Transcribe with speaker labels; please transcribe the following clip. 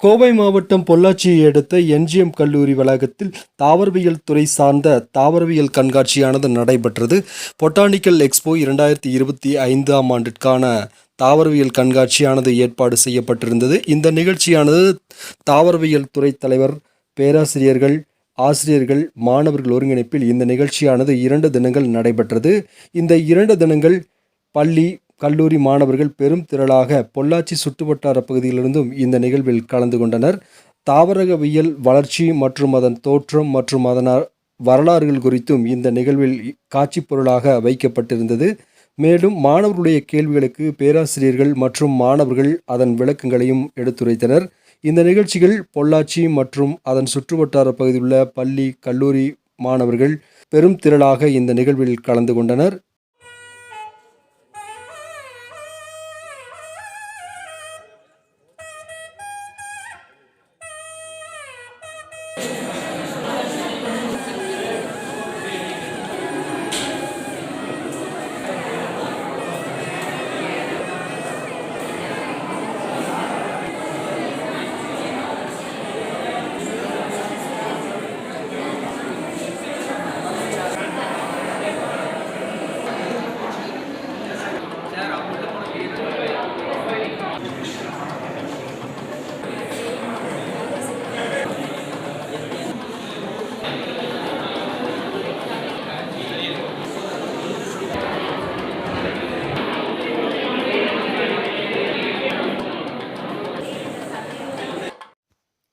Speaker 1: கோவை மாவட்டம் பொள்ளாச்சியை அடுத்த என்ஜிஎம் கல்லூரி வளாகத்தில் தாவரவியல் துறை சார்ந்த தாவரவியல் கண்காட்சியானது நடைபெற்றது. பொட்டானிக்கல் எக்ஸ்போ இரண்டாயிரத்தி இருபத்தி ஐந்தாம் ஆண்டிற்கான தாவரவியல் கண்காட்சியானது ஏற்பாடு செய்யப்பட்டிருந்தது. இந்த நிகழ்ச்சியானது தாவரவியல் துறை தலைவர் பேராசிரியர்கள் ஆசிரியர்கள் மாணவர்கள் ஒருங்கிணைப்பில் இந்த நிகழ்ச்சியானது இரண்டு தினங்கள் நடைபெற்றது. இந்த இரண்டு தினங்கள் பள்ளி கல்லூரி மாணவர்கள் பெரும் திரளாக பொள்ளாச்சி சுற்றுவட்டார பகுதியிலிருந்தும் இந்த நிகழ்வில் கலந்து கொண்டனர். தாவரகவியல் வளர்ச்சி மற்றும் அதன் தோற்றம் மற்றும் அதனால் வரலாறுகள் குறித்தும் இந்த நிகழ்வில் காட்சி பொருளாக வைக்கப்பட்டிருந்தது. மேலும் மாணவர்களுடைய கேள்விகளுக்கு பேராசிரியர்கள் மற்றும் மாணவர்கள் அதன் விளக்கங்களையும் எடுத்துரைத்தனர். இந்த நிகழ்ச்சிகள் பொள்ளாச்சி மற்றும் அதன் சுற்றுவட்டார பகுதியில் உள்ள பள்ளி கல்லூரி மாணவர்கள் பெரும் திரளாக இந்த நிகழ்வில் கலந்து கொண்டனர்.